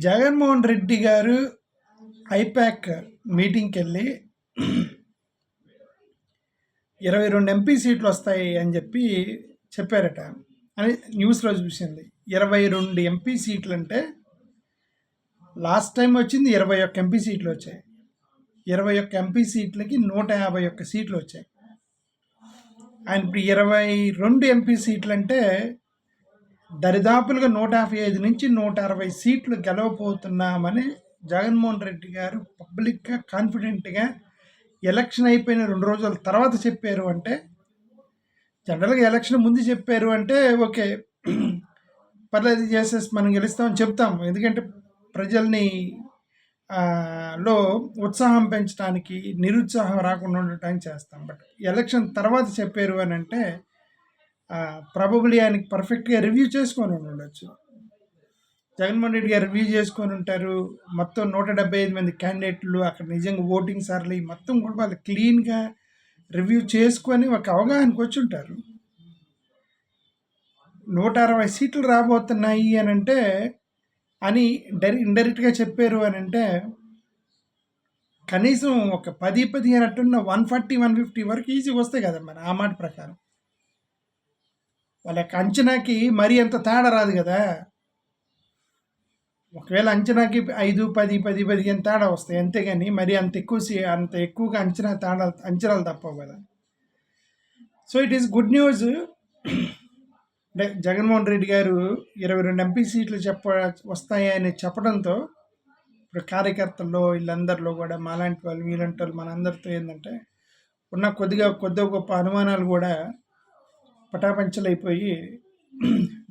జగన్మోహన్ రెడ్డి గారు ఐపాక్ మీటింగ్కి వెళ్ళి ఇరవై రెండు ఎంపీ సీట్లు వస్తాయి అని చెప్పి చెప్పారట. అని న్యూస్లో చూసింది. ఇరవై రెండు ఎంపీ సీట్లు అంటే లాస్ట్ టైం వచ్చింది ఇరవై ఒక్క ఎంపీ సీట్లు వచ్చాయి. ఇరవై ఒక్క ఎంపీ సీట్లకి నూట యాభై ఒక్క సీట్లు వచ్చాయి. ఆయన ఇప్పుడు ఇరవై రెండు ఎంపీ సీట్లు అంటే దరిదాపులుగా నూట యాభై ఐదు నుంచి నూట అరవై సీట్లు గెలవబోతున్నామని జగన్మోహన్ రెడ్డి గారు పబ్లిక్గా కాన్ఫిడెంట్గా ఎలక్షన్ అయిపోయిన రెండు రోజుల తర్వాత చెప్పారు అంటే జనరల్గా ఎలక్షన్ ముందు చెప్పారు అంటే ఓకే పర్లేదు చేసేసి మనం గెలుస్తామని చెప్తాం. ఎందుకంటే ప్రజల్ని లో ఉత్సాహం పెంచడానికి నిరుత్సాహం రాకుండా ఉండటానికి చేస్తాం. బట్ ఎలక్షన్ తర్వాత చెప్పారు అని అంటే ప్రాబబ్లీ ఆయనకి పర్ఫెక్ట్గా రివ్యూ చేసుకొని ఉండొచ్చు. జగన్మోహన్ రెడ్డి గారు రివ్యూ చేసుకొని ఉంటారు. మొత్తం నూట డెబ్బై ఐదు మంది క్యాండిడేట్లు అక్కడ నిజంగా ఓటింగ్ సార్లు మొత్తం కూడా వాళ్ళు క్లీన్గా రివ్యూ చేసుకొని ఒక అవగాహనకు వచ్చి ఉంటారు. నూట అరవై సీట్లు రాబోతున్నాయి అని అంటే అని డైరె ఇండైరెక్ట్గా చెప్పారు అని అంటే కనీసం ఒక పది పదిహేను అట్టున్న వన్ ఫార్టీ వన్ ఫిఫ్టీ వరకు ఈజీగా వస్తాయి కదా మరి ఆ మాట ప్రకారం. వాళ్ళ యొక్క అంచనాకి మరీ అంత తేడా రాదు కదా. ఒకవేళ అంచనాకి ఐదు పది పది పదిహేను తేడా వస్తాయి అంతేగాని మరి అంత ఎక్కువ సీ- అంత ఎక్కువగా అంచనా తేడా అంచనాలు తప్పవు కదా. So it is good news అంటే జగన్మోహన్ రెడ్డి గారు ఇరవై రెండు ఎంపీ సీట్లు చెప్ప వస్తాయని చెప్పడంతో ఇప్పుడు కార్యకర్తల్లో వీళ్ళందరిలో కూడా మాలాంటి వాళ్ళు వీలాంటి వాళ్ళు మనందరితో ఏంటంటే ఉన్న కొద్దిగా కొద్దిగా గొప్ప అనుమానాలు కూడా పటాపంచలైపోయి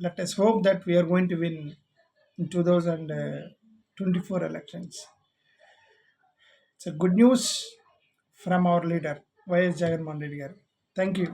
let's hope that we are going to win in two thousand twenty four elections it's good news from our leader YS Jaganmohan Reddy గారు. Thank you